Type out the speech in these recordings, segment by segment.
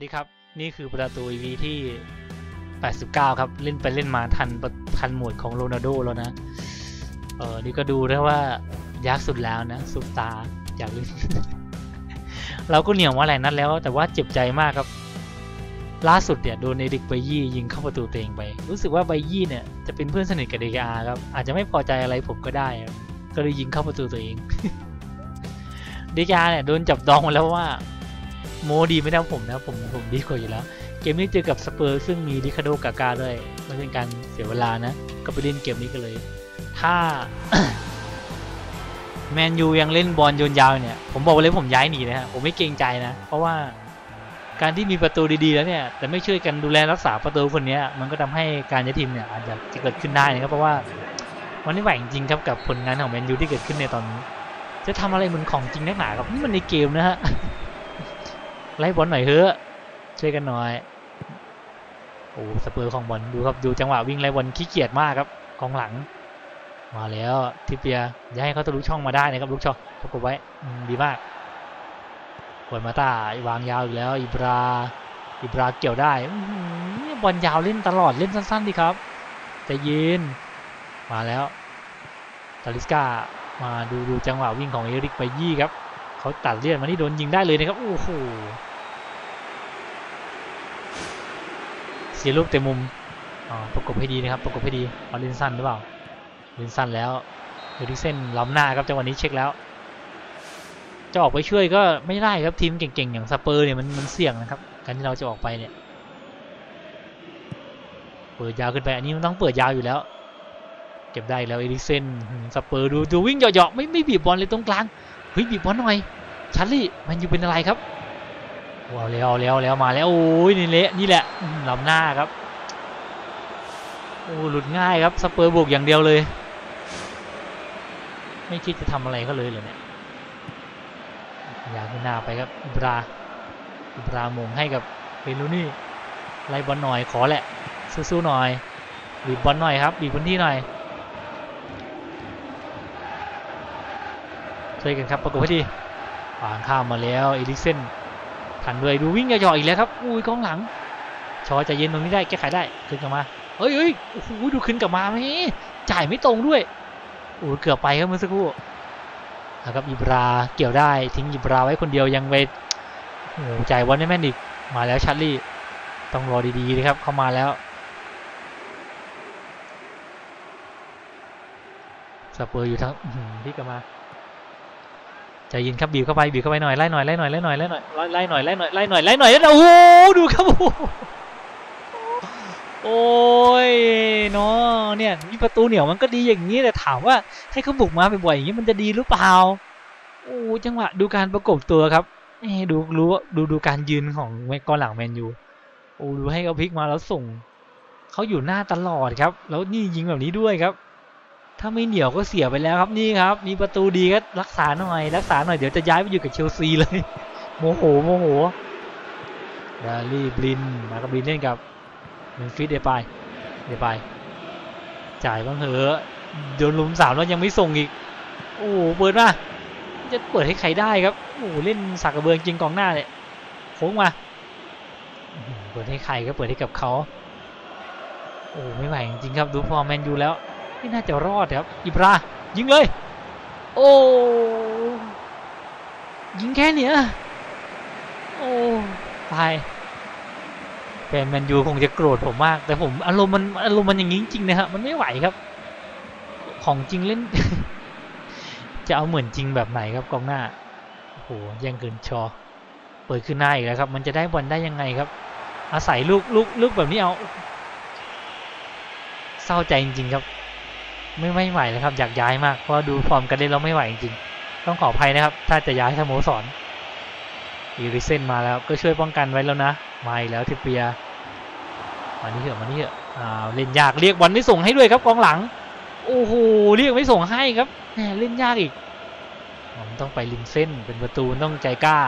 สดีครับ นี่คือประตู EV ที่ 89 ครับ เล่นไปเล่นมาทันทันหมวดของโรนัลโดแล้วนะ เออนี่ก็ดูได้ว่ายากสุดแล้วนะสุดตาอยากเล่นเราก็เหนียวมาหลายนัดแล้ว แต่ว่าเจ็บใจมากครับ ล่าสุดเนี่ยโดนเอริกไบยี่ยิงเข้าประตูตัวเองไป รู้สึกว่าไบยี่เนี่ยจะเป็นเพื่อนสนิทกับเดกอาครับ อาจจะไม่พอใจอะไรผมก็ได้ครับก็เลยยิงเข้าประตูตัวเองเดกอาเนี่ยโดนจับดองมาแล้วว่า โมดีไม่ได้ผมนะผมผมดีกว่าอยู่แล้ว เกมนี้เจอกับสเปอร์ซึ่งมีดิคาโดกาก้าด้วยไม่เป็นการเสียเวลานะ ก็ไปเล่นเกมนี้กันเลย ถ้าแมนยูยังเล่นบอลโยนยาวเนี่ย ผมบอกเลยผมย้ายหนีนะฮะผมไม่เกรงใจนะ เพราะว่าการที่มีประตูดีๆแล้วเนี่ย แต่ไม่ช่วยกันดูแลรักษาประตูคนนี้มันก็ทำให้การย้ายทีมเนี่ยอาจจะเกิดขึ้นได้นะครับเพราะว่ามันไม่ไหวจริงครับกับผลงานของแมนยูที่เกิดขึ้นในตอนนี้ จะทำอะไรเหมือนของจริงนักหนาครับนี่มันในเกมนะฮะ ไล่บอลหน่อยเถอะช่วยกันหน่อยโอ้สเปอร์ของบอลดูครับดูจังหวะวิ่งไล่บอลขี้เกียจมากครับกองหลัง มาแล้วทิเปียอย่าให้เขาทะลุช่องมาได้นะครับลูกช่องประกบไว้ดีมากกวนมาตาวางยาวอีกแล้วอิบราอิบราเกี่ยวได้บอลยาวเล่นตลอดเล่นสั้นๆดีครับจเย็นมาแล้วตาลิสกามาดูดูจังหวะวิ่งของเอริกไปยี่ครับเขาตัดเลี่ยนมานี่โดนยิงได้เลยนะครับโอ้โห เสียลูกเต็มมุมอ๋อประกบให้ดีนะครับ ประกบให้ดีเอาเลนสั้นหรือเปล่าเลนสั้นแล้วเฮดิเซนล้ำหน้าครับจังหวะนี้เช็คแล้ว จะออกไปช่วยก็ไม่ได้ครับทีมเก่งๆอย่างสเปอร์เนี่ยมันมันเสี่ยงนะครับการที่เราจะออกไปเนี่ย เปิดยาวขึ้นไปอันนี้มันต้องเปิดยาวอยู่แล้ว เก็บได้แล้วเอริเซนสเปอร์ดูดูวิ่งเหยาะๆไม่ไม่บีบบอลเลยตรงกลางเฮ้ยบีบบอลหน่อยชัลลี่มันอยู่เป็นอะไรครับ ว้าวแล้วแล้วแล้วมาแล้วโอ้ยนี่เละนี่แหละลำหน้าครับโอ้หลุดง่ายครับสเปอร์บุกอย่างเดียวเลย ไม่คิดจะทำอะไรเขาเลยเลยเนี่ยอยากขึ้นหน้าไปครับอิบราอิบราหมงให้กับเบลูนี่ไล่บอลหน่อยขอแหละสู้ๆหน่อยบีบบอลหน่อยครับบีบพื้นที่หน่อยช่วยกันครับประกบให้ดีวางข้ามมาแล้วเอลิเซน ทันด้วยดูวิ่งย่อๆอีกแล้วครับอุ้ยกองหลัง ชอใจะเย็นตรงนี้ได้แก้ไขได้ขึ้นกลับมาเอ้ยเอ้ยโอ้โหดูขึ้นกลับมาไหมจ่ายไม่ตรงด้วยโอ้เกือบไปครับเมื่อสักครู่นะครับอิบราเกี่ยวได้ทิ้งอิบราไว้คนเดียวยังไปโอ้โหจ่ายบอลไม่แม่นอีกมาแล้วชัดลี่ต้องรอดีๆนะครับเข้ามาแล้วสเปอร์อยู่ทั้งที่กลับมา ใจเย็นครับบีบเข้าไปบีบเข้าไปหน่อยไล่หน่อยไล่หน่อยไล่หน่อยไล่หน่อยไล่หน่อยไล่หน่อยไล่หน่อยไล่หน่อยแล้วโอ้โหดูครับโอ้โหโอ้ยเนาะเนี่ยมีประตูเหนียวมันก็ดีอย่างนี้แต่ถามว่าให้เขาบุกมาบ่อยๆอย่างนี้มันจะดีหรือเปล่าโอ้จังหวะดูการประกบตัวครับเอ้ดูรู้วดูดูการยืนของกองหลังแมนยูโอ้ดูให้เขาพลิกมาแล้วส่งเขาอยู่หน้าตลอดครับ แล้วนี่ยิงแบบนี้ด้วยครับ ถ้าไม่เหนียวก็เสียไปแล้วครับนี่ครับ มีประตูดีก็รักษาหน่อย รักษาหน่อยเดี๋ยวจะย้ายไปอยู่กับเชลซีเลยโมโหโมโหดาลี่บลินมากับบลินเล่นกับเมนฟิสเดปายเดปายจ่ายบ้างเถอะโดนลุมสามแล้วยังไม่ส่งอีก โอ้โหเปิดมาจะเปิดให้ใครได้ครับโอ้เล่นสักกระเบืองจริงกองหน้าเนี่ยโค้งมาเปิดให้ใครก็เปิดให้กับเขาโอ้ไม่ไหวจริงครับดูฟอแมนยูแล้ว ไม่น่าจะรอดครับอิบรายิงเลย โอ้ยิงแค่เนี้ยโอ้ตายแฟนแมนยูคงจะโกรธผมมาก แต่ผมอารมณ์มันอารมณ์มันอย่างนี้จริงๆนะครับมันไม่ไหวครับ ของจริงเล่น จะเอาเหมือนจริงแบบไหนครับกองหน้าโอ้โหแย่งเกินชอ เปิดขึ้นหน้าอีกแล้วครับ มันจะได้บอลได้ยังไงครับ อาศัยลูกลูกลูกแบบนี้เอาเศร้าใจจริงๆครับ ไม่ไม่ไหวเลยครับ อยากย้ายมากเพราะดูฟอร์มกันเล่นแล้วไม่ไหวจริงๆต้องขออภัยนะครับ ถ้าจะย้ายสโมสรอีริเซนมาแล้วก็ช่วยป้องกันไว้แล้วนะมาอีกแล้วทิเปียมานี่เถอะมานี่เถอะอ่าเล่นยากเรียกบอลไม่ส่งให้ด้วยครับกองหลังโอ้โหเรียกไม่ส่งให้ครับแหมเล่นยากอีกมันต้องไปริมเส้นเป็นประตูต้องใจกล้า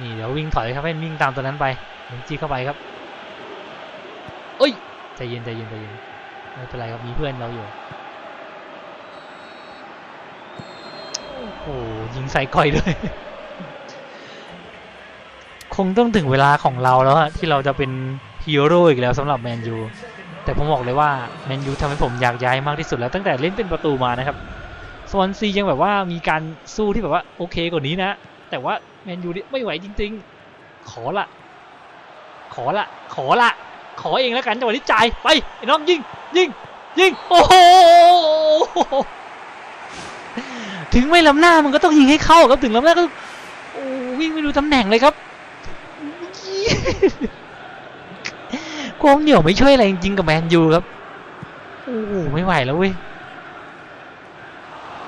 นี่เดี๋ยววิ่งถอยครับให้วิ่งตามตัวนั้นไปหนึ่งจี้เข้าไปครับเอ้ยใจเย็นใจเย็นใจเย็น ไม่เป็นไรครับมีเพื่อนเราอยู่โอ้โหยิงใส่ก่อยด้วย คงต้องถึงเวลาของเราแล้วอะที่เราจะเป็นฮีโร่อีกแล้วสำหรับแมนยูแต่ผมบอกเลยว่าแมนยูทำให้ผมอยากย้ายมากที่สุดแล้วตั้งแต่เล่นเป็นประตูมานะครับสวอนซียังแบบว่ามีการสู้ที่แบบว่าโอเคกว่านี้นะ แต่ว่าแมนยูนี่ไม่ไหวจริง ๆ ขอละ ขอละ ขอละ ขอเองแล้วกันจังหวะนี้จ่ายไปไอ้น้องยิงยิงยิงโอ้โหถึงไม่ล้ำหน้ามันก็ต้องยิงให้เข้าครับถึงล้ำหน้าก็โอ้วิ่งไม่ดูตำแหน่งเลยครับความเหนียวไม่ช่วยอะไรจริงๆกับแมนยูครับโอ้ไม่ไหวแล้วเว้ย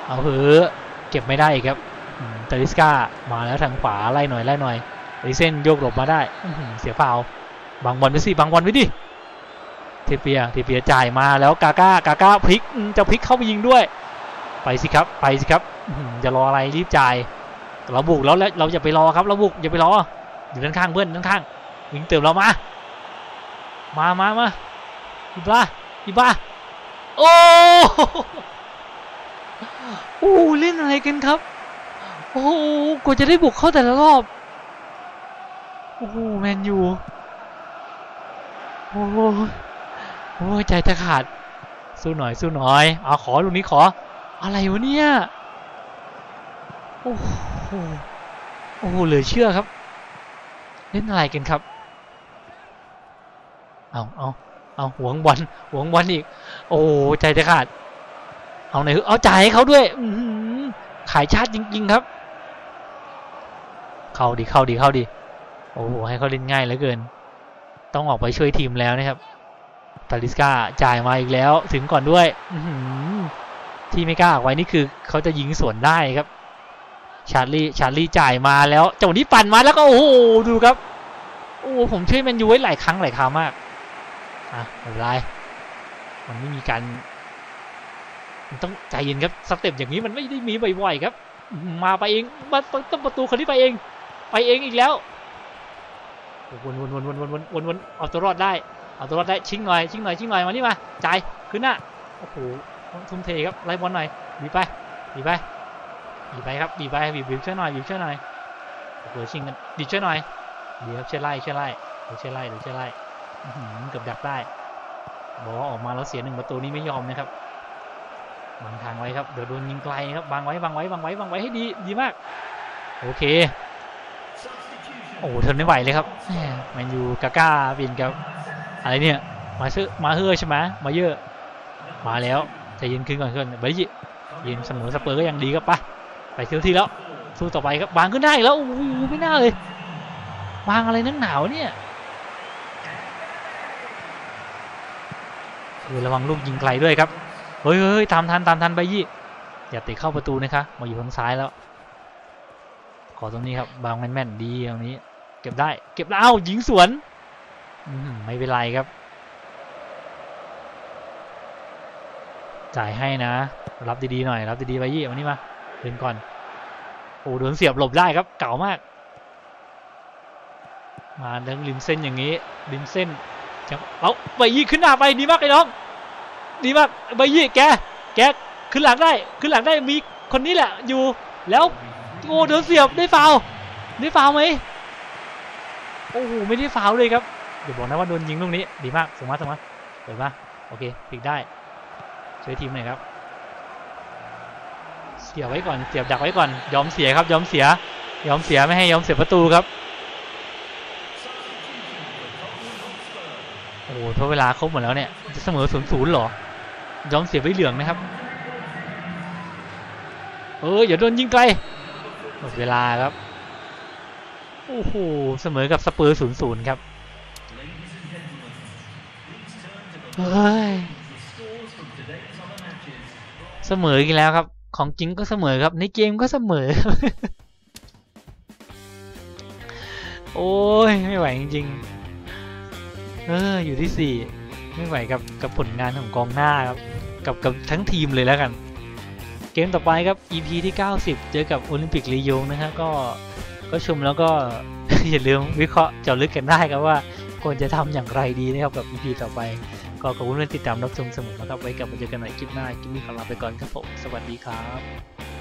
เอาเหอะเก็บไม่ได้อีกครับอืมเตลิสกามาแล้วทางขวาไล่หน่อยไล่หน่อยเอริเซนโยกหลบมาได้เสียฟาวล์ บังบอลไปสิบังบอลไปดิเทเปียเทเปียจ่ายมาแล้วกาก้ากาก้าพลิกจะพลิกเข้าไปยิงด้วย ไปสิครับไปสิครับจะรออะไรรีบจ่ายเราบุกแล้วแล้วเราอย่าไปรอครับเราบุกอย่าไปรออยู่ด้านข้างเพื่อนด้านข้างวิ่งเติมเรามา มามามาอีบ้าอีบ้าโอ้โอ้เล่นอะไรกันครับ โอ้โหกว่าจะได้บุกเข้าแต่ละรอบ โอ้โหแมนยู โอ้โหโอ้ยใจจะขาด สู้หน่อยสู้หน่อยเอาขอลูกนี้ขอ อะไรวะเนี่ย โอ้โหโอ้โหเหลือเชื่อครับ เล่นอะไรกันครับ เอาเอาเอาหวงบอลหวงบอลอีก โอ้โหใจจะขาด เอาไหนเอาจ่ายให้เขาด้วยอืขายชาติจริง ๆ ครับ เข้าดีเข้าดีเข้าดี โอ้โหให้เขาเล่นง่ายเหลือเกิน ต้องออกไปช่วยทีมแล้วนะครับตาลิสกาจ่ายมาอีกแล้ว ถึงก่อนด้วยที่ไม่กล้าออกไว้นี่คือเขาจะยิงสวนได้ครับ ชาร์ลีชาร์ลีจ่ายมาแล้วจังหวะนี้ปั่นมาแล้วก็โอ้โหดูครับ โอ้ผมช่วยแมนยูไว้หลายครั้งหลายคราวมากอะไม่เป็นไรมันไม่มีการมันต้องใจเย็นครับสเต็ปอย่างนี้มันไม่ได้มีบ่อยๆครับ มาไปเองมาต้องประตูคนนี้ไปเอง ไปเองอีกแล้ว วนวนวนวนวนวนวนวนเอาตัวรอดได้เอาตัวรอดได้ชิงหน่อยชิงหน่อยชิงหน่อยมานี่มาจ่ายขึ้นหน้าโอ้โหทุ่มเทครับไล่บอลหน่อยบีไปบีไปบีไปครับบีไปบีบีช่วยหน่อยบีบช่วยหน่อยโอ้โหชิงกันบีช่วยหน่อยดีครับช่วยไล่ช่วยไล่เดี๋ยวช่วยไล่เดี๋ยวช่วยไล่เกือบดักได้บอกว่าออกมาแล้วเสียหนึ่งประตูนี้ไม่ยอมนะครับบังทางไว้ครับเดี๋ยวโดนยิงไกลครับบังไว้บังไว้บังไว้บังไว้ให้ดีดีมาก โอเค โอ้โหทนไม่ไหวเลยครับแหมแมนยูกาก้าเปลี่ยนกับอะไรเนี่ยมาซื้อมาเฮือใช่ไหมมาเยอะ มาแล้วใจเย็นขึ้นก่อนขึ้นเบย์ยืนเสมอสเปอร์ก็ยังดีครับไปไปเที่ยวที่แล้วสู้ต่อไปครับบางขึ้นได้อีกแล้วโอ้โหไม่น่าเลยบางอะไรนักหนาวเนี่ยเออระวังลูกยิงไกลด้วยครับเฮ้ยเฮ้ยตามทันตามทันไปยี่อย่าเตะเข้าประตูนะคะมาอยู่ทางซ้ายแล้วขอตรงนี้ครับบางแม่นๆดีตรงนี้ เก็บได้ เก็บแล้วอ้าวยิงสวนไม่เป็นไรครับ จ่ายให้นะ รับดีๆหน่อย รับดีๆไปยี่วันนี้มาเดินก่อน โอ้โดนเสียบหลบได้ครับ เก่ามาก มาเดินริมเส้นอย่างนี้ ริมเส้นจังเอาใบยี่ขึ้นหน้าไปดีมากไอ้น้อง ดีมากใบยี่แก แกขึ้นหลังได้ ขึ้นหลังได้มีคนนี้แหละอยู่แล้วโอ้โดนเสียบได้ฟาวได้ฟาวไหม โอ้โหไม่ได้ฟาวเลยครับเดี๋ยวบอกนะว่าโดนยิงลูกนี้ดีมากสมาร์ทสมาร์ทเปิดมาโอเคพลิกได้ช่วยทีมหน่อยครับ เสียบไว้ก่อนเสียบดักไว้ก่อน ยอมเสียครับ ยอมเสีย ยอมเสียไม่ให้ยอมเสียประตูครับโอ้โหทดเวลาครบหมดแล้วเนี่ยจะเสมอศูนย์ศูนย์หรอ ยอมเสียใบเหลืองนะครับ เอออย่าโดนยิงไกลหมดเวลาครับ โอ้โห เสมอกับสเปอร์ศูนย์ศูนย์ครับ เฮ้ย เสมออีกแล้วครับ ของจริงก็เสมอครับ ในเกมก็เสมอครับโอ้ย ไม่ไหวจริงๆ เออ อยู่ที่สี่ ไม่ไหวกับกับผลงานของกองหน้าครับ กับกับทั้งทีมเลยแล้วกัน เกมต่อไปครับ EP ที่ 90 เจอกับโอลิมปิกลียงนะฮะก็ก็ชมแล้วก็อย่าลืมวิเคราะห์เจาะลึกกันได้ครับว่าควรจะทำอย่างไรดีนะครับกับ EP ต่อไป ก็ขอบคุณที่ติดตามรับชมเสมอนะครับไว้กลับมาเจอกันใหม่คลิปหน้าคลิปนี้ขอลาไปก่อนครับผมสวัสดีครับ